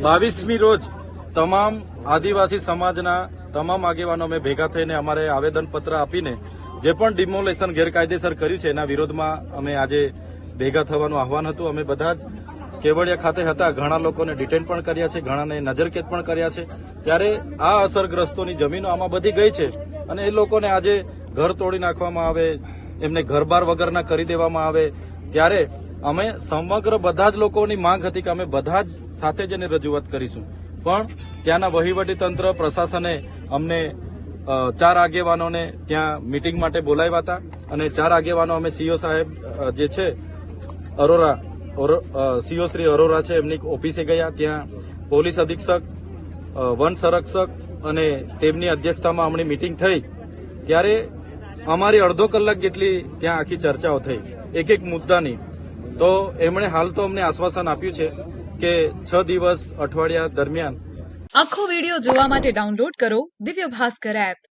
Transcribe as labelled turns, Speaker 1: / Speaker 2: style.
Speaker 1: બાવીસમી રોજ તમામ આદિવાસી સમાજના તમામ આગેવાનો અમે ભેગા થઈને અમારે આવેદનપત્ર આપીને જે પણ ડિમોલેશન ગેરકાયદેસર કર્યું છે, એના વિરોધમાં અમે આજે ભેગા થવાનું આહવાન હતું. અમે બધા જ કેવડિયા ખાતે હતા. ઘણા લોકોને ડિટેન પણ કર્યા છે, ઘણાને નજરકેદ પણ કર્યા છે. ત્યારે આ અસરગ્રસ્તોની જમીનો આમાં બધી ગઈ છે અને એ લોકોને આજે ઘર તોડી નાખવામાં આવે, એમને ઘરબાર વગરના કરી દેવામાં આવે. ત્યારે અમે સમગ્ર બધા જ લોકોની માંગ હતી કે અમે બધા જ સાથે જ એની રજૂઆત કરીશું. પણ ત્યાંના વહીવટી તંત્ર, પ્રશાસને અમને ચાર આગેવાનોને ત્યાં મિટિંગ માટે બોલાવ્યા હતા અને ચાર આગેવાનો અમે સીઓ સાહેબ જે છે, અરોરા સીઓ શ્રી અરોરા છે, એમની ઓફિસે ગયા. ત્યાં પોલીસ અધિક્ષક વન સંરક્ષક અને તેમની અધ્યક્ષતામાં હમણાં મિટિંગ થઈ. ત્યારે અમારી અડધો કલાક જેટલી ત્યાં આખી ચર્ચાઓ થઈ. એક એક મુદ્દાની. તો એમણે હાલ તો અમને આશ્વાસન આપ્યું છે કે છ દિવસ અઠવાડિયા દરમિયાન
Speaker 2: આખો વિડિયો જોવા માટે ડાઉનલોડ કરો દિવ્ય ભાસ્કર એપ